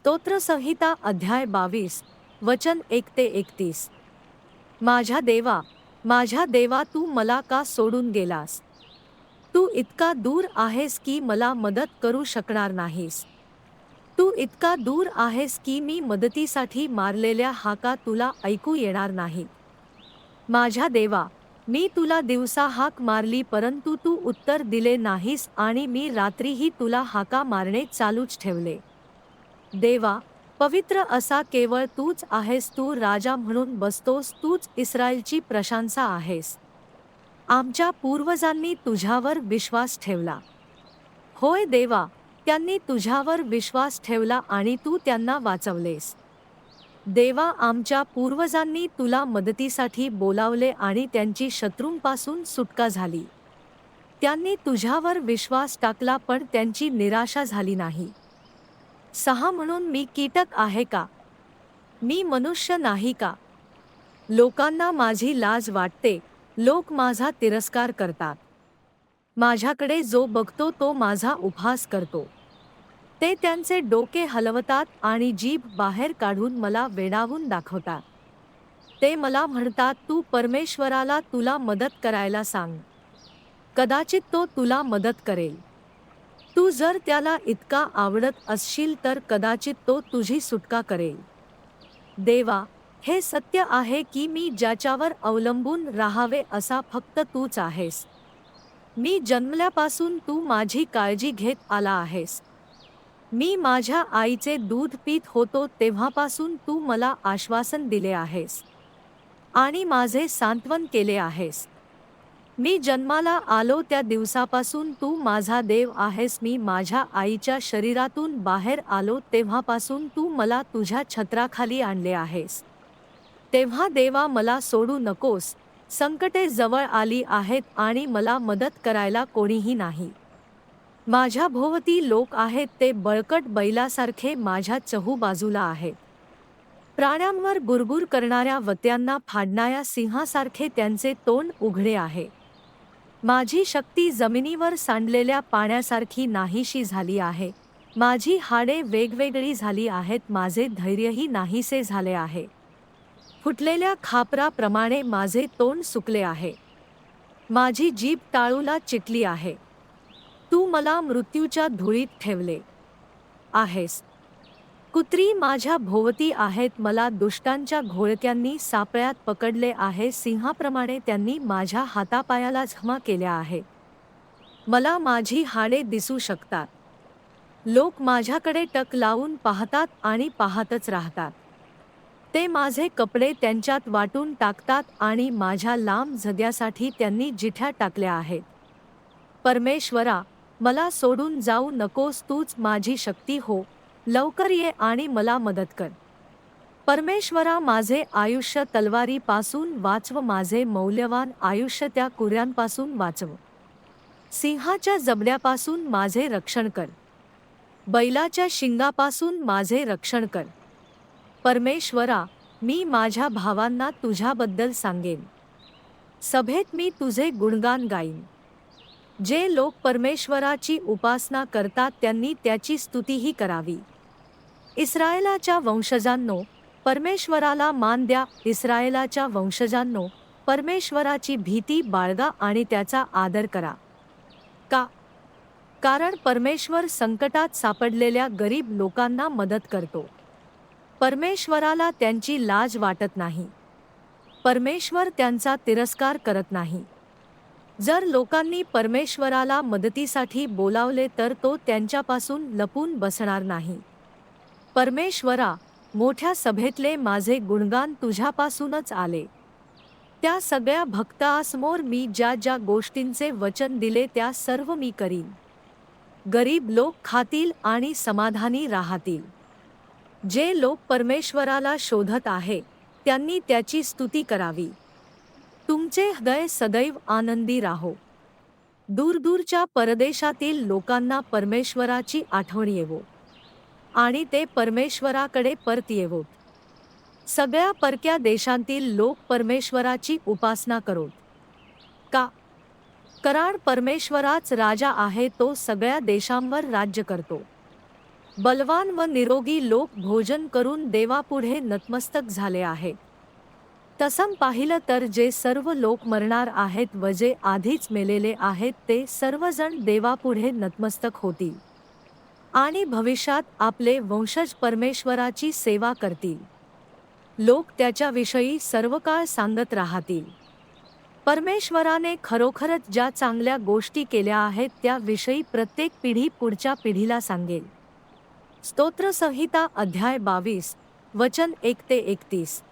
स्तोत्रसंहिता अध्याय बावीस वचन एक ते एकतीस. माझ्या देवा माझ्या देवा तू मला का सोडून गेलास? तू इतका दूर आहेस की मला मदत करू शकणार नाहीस. तू इतका दूर आहेस की मी मदतीसाठी मारलेल्या हाका तुला ऐकू येणार नाही. माझ्या देवा मी तुला दिवसा हाक मारली परंतु तू उत्तर दिले नाहीस आणि मी रात्रीही तुला हाका मारणे चालूच ठेवले. देवा पवित्र असा केवळ तूच आहेस तू राजा म्हणून बसतोस तूच इस्रायलची प्रशंसा आहेस. आमच्या पूर्वजांनी तुझ्यावर विश्वास ठेवला. होय देवा त्यांनी तुझ्यावर विश्वास ठेवला आणि तू त्यांना वाचवलेस. देवा आमच्या पूर्वजांनी तुला मदतीसाठी बोलावले आणि त्यांची शत्रूंपासून सुटका झाली. त्यांनी तुझ्यावर विश्वास टाकला पण त्यांची निराशा झाली नाही. सहा म्हणून मी कीटक आहे का? मी मनुष्य नाही का? लोकांना माझी लाज वाटते लोक माझा तिरस्कार करतात. माझ्याकडे जो बघतो तो माझा उपहास करतो. ते त्यांचे डोके हलवतात आणि जीभ बाहेर काढून मला वेडावून दाखवतात. ते मला म्हणतात तू परमेश्वराला तुला मदत करायला सांग. कदाचित तो तुला मदत करेल. तू जर त्याला इतका आवडत असशील तर कदाचित तो तुझी सुटका करेल. देवा हे सत्य आहे की मी ज्याच्यावर अवलंबून राहावे असा फक्त तूच आहेस. मी जन्मल्यापासून तू माझी काळजी घेत आला आहेस. मी माझ्या आईचे दूध पीत होतो तेव्हापासून तू मला आश्वासन दिले आहेस. आणि माझे सांत्वन केले आहेस. मी जन्माला आलो त्या दिवसापासून तू माझा देव आहेस. मी माझ्या आईच्या शरीरातून बाहेर आलो तेव्हापासून तू मला तुझ्या छत्राखाली आणले आहेस. तेव्हा देवा मला सोडू नकोस. संकटे जवळ आली आहेत आणि मला मदत करायला कोणीही नाही. माझ्या भोवती लोक आहेत ते बळकट बैलासारखे माझ्या चहूबाजूला आहेत. प्राण्यांवर गुरगुर करणाऱ्या वत्यांना फाडणाऱ्या सिंहासारखे त्यांचे तोंड उघडे आहे. माझी शक्ती जमिनीवर सांडलेल्या पाण्यासारखी नाहीशी झाली आहे. माझी हाडे वेगवेगळी झाली आहेत माझे धैर्यही नाहीसे झाले आहे. फुटलेल्या खापराप्रमाणे माझे तोंड सुकले आहे. माझी जीभ टाळूला चिटली आहे. तू मला मृत्यूच्या धुळीत ठेवले आहेस. कुत्री माझ्या भोवती आहेत मला दुष्टांच्या घोळक्यांनी सापळ्यात पकडले आहे सिंहाप्रमाणे त्यांनी माझ्या हातापायाला झमा केल्या आहे. मला माझी हाडे दिसू शकतात. लोक माझ्याकडे टक लावून पाहतात आणि पाहतच राहतात. ते माझे कपडे त्यांच्यात वाटून टाकतात आणि माझ्या लांब झग्यासाठी त्यांनी जिठ्या टाकल्या आहेत. परमेश्वरा मला सोडून जाऊ नकोस तूच माझी शक्ती हो लवकर ये आणि मला मदत कर. परमेश्वरा माझे आयुष्य तलवारीपासून वाचव माझे मौल्यवान आयुष्य त्या कुऱ्यांपासून वाचव. सिंहाच्या जबड्यापासून माझे रक्षण कर. बैलाच्या शिंगापासून माझे रक्षण कर. परमेश्वरा मी माझ्या भावांना तुझ्याबद्दल सांगेन. सभेत मी तुझे गुणगान गाईन. जे लोक परमेश्वराची उपासना करतात त्यांनी त्याची स्तुतीही करावी. इस्रायलाच्या वंशजांनो परमेश्वराला मान द्या. इस्रायलाच्या वंशजांनो परमेश्वराची भीती बाळगा आणि त्याचा आदर करा. का? कारण परमेश्वर संकटात सापडलेल्या गरीब लोकांना मदत करतो. परमेश्वराला त्यांची लाज वाटत नाही. परमेश्वर त्यांचा तिरस्कार करत नाही. जर लोकांनी परमेश्वराला मदतीसाठी बोलावले तर तो त्यांच्यापासून लपून बसणार नाही. परमेश्वरा मोठ्या सभेतले माझे गुणगान तुझ्यापासूनच आले. त्या सगळ्या भक्तासमोर मी ज्या ज्या गोष्टींचे वचन दिले त्या सर्व मी करीन. गरीब लोक खातील आणि समाधानी राहतील. जे लोक परमेश्वराला शोधत आहे त्यांनी त्याची स्तुती करावी. तुमचे हृदय सदैव आनंदी राहो. दूरदूरच्या परदेशातील लोकांना परमेश्वराची आठवण येवो. आणि ते परमेश्वराकडे परत येवोत. सगळ्या परक्या देशांतील लोक परमेश्वराची उपासना करोत. का? कराण परमेश्वराच राजा आहे तो सगळ्या देशांवर राज्य करतो. बलवान व निरोगी लोक भोजन करून देवापुढे नतमस्तक झाले आहे. तसं पाहिलं तर जे सर्व लोक मरणार आहेत व जे आधीच मेलेले आहेत ते सर्वजण देवापुढे नतमस्तक होतील. आणि भविष्यात आपले वंशज परमेश्वराची सेवा करतील. लोक त्याच्याविषयी सर्व काळ सांगत राहतील. परमेश्वराने खरोखरच ज्या चांगल्या गोष्टी केल्या आहेत त्याविषयी प्रत्येक पिढी पुढच्या पिढीला सांगेल. स्तोत्रसंहिता अध्याय बावीस वचन एक ते एकतीस.